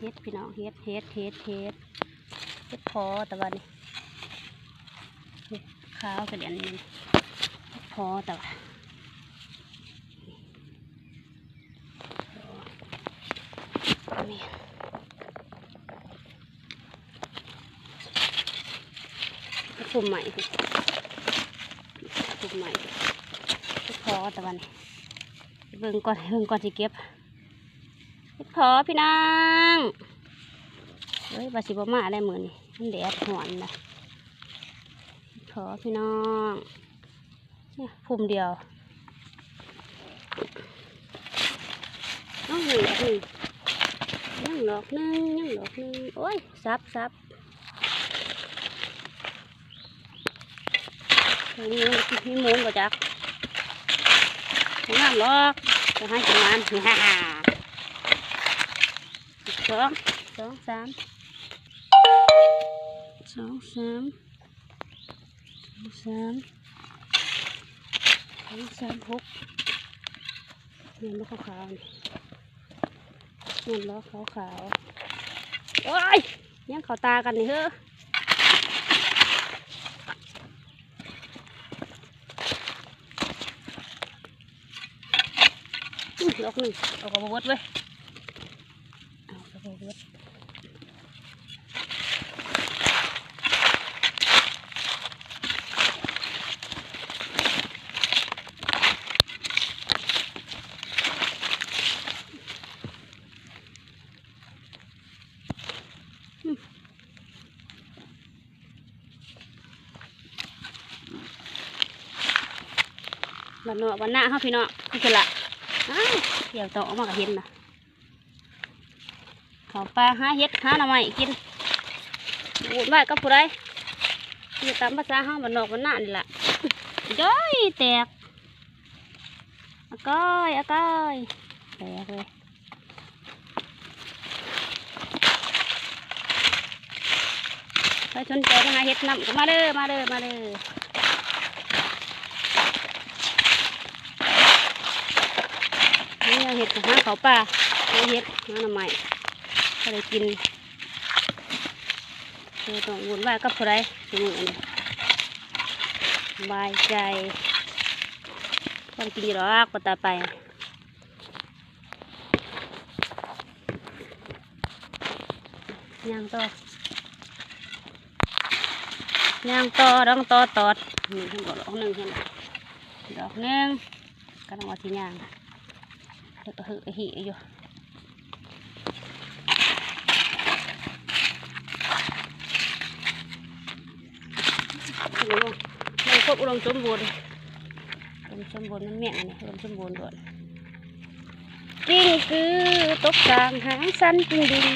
เฮ็ดพี่น้องเฮ็ดเฮ็ดเฮ็ดเฮ็ดเฮ็ดพอแต่ว่านี่เฮ็ดขาวกระเดียนนี่เฮ็ดพอแต่ว่านี่เฮ็ดปุ่มใหม่สิปุ่มใหม่เฮ็ดพอแต่ว่านี่เบิ่งก่อนเบิ่งก่อนสิเก็บ ขอพี่นางเฮ้ยบาสิบมาอะได้มือนนี่มันแดดหอนนะเฮ็ดขอพี่น้องเนี่ยพุ่มเดียวน้องหนึ่งหนึ่งยังดอกหนึ่งยังดอกหนึ่งโอ้ยซับซับตรงนี้มีหมูนบ่จักงามหรอกจะให้กินมันฮ่าฮ่า สองสองสามสองสามสองสามสองสามหกเงินล้อขาวเงินล้อขาวขาวโอ้ยยังเขาตากันนี่เฮ้ออื้ออกหนึ่งเอากระบอกเว้ย เอากระบอกเวันเนาะบันหน้าเขาพี่เนาะนี่คือละเดี๋ยวต่อออกมาก็เห็นนะ เขาปลาหาเห็ดหาหน่อไม้กินบูดไว้กับผู้ใดอยู่ตามภาษาห้างบ้านนอกบ้านนานี่แหละย้อยแตกอาก้อยอาก้อยแตกเลยใครสนใจมาหาเห็ดนำก็มาเด้อมาเด้อมาเด้อนี่เห็ดหาเขาป่าหาเห็ดหาหน่อไม้ก็ ได้กินเราต้องวุ่นวายกับผู้ใดสมือนี่บายใจต้องกินหรอกก็ตาไปย่างต่อย่างต่อดองต่อตอดนี่ทั้งหมดดอกหนึ่งเห็นดอกหนึ่งก็ต้องเอาที่ย่างแล้วก็หือหิอยู่ อุดมมัน ครบอุดมสมบูรณ์อุดมสมบูรณ์มันแม่งอันนี้อุดมสมบูรณ์ก่อนกิ้งคือตกกลางหางสั้นจริงดิง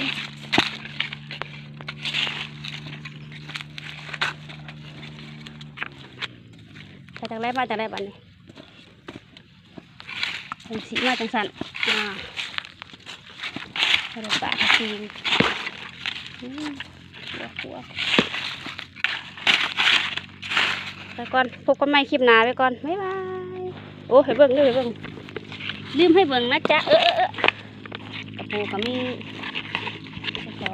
ไปจากไรมาจากไรบ้านนี้เป็นสีมาจังสันอ่าไปจากป่าจริงอืมหัวหัว ไปก่อนพบกันใหม่คลิปหน้าไปก่อนบ๊ายบายโอ้ให้เบิ่งด้วยเบิ่งลืมให้เบิ่งนะจ๊ะเออเออกระปูก็มีขอ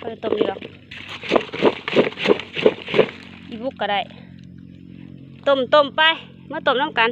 ก็เลยต้มดีหรออีบุกก็ได้ต้มต้มไปมาต้มน้ำกัน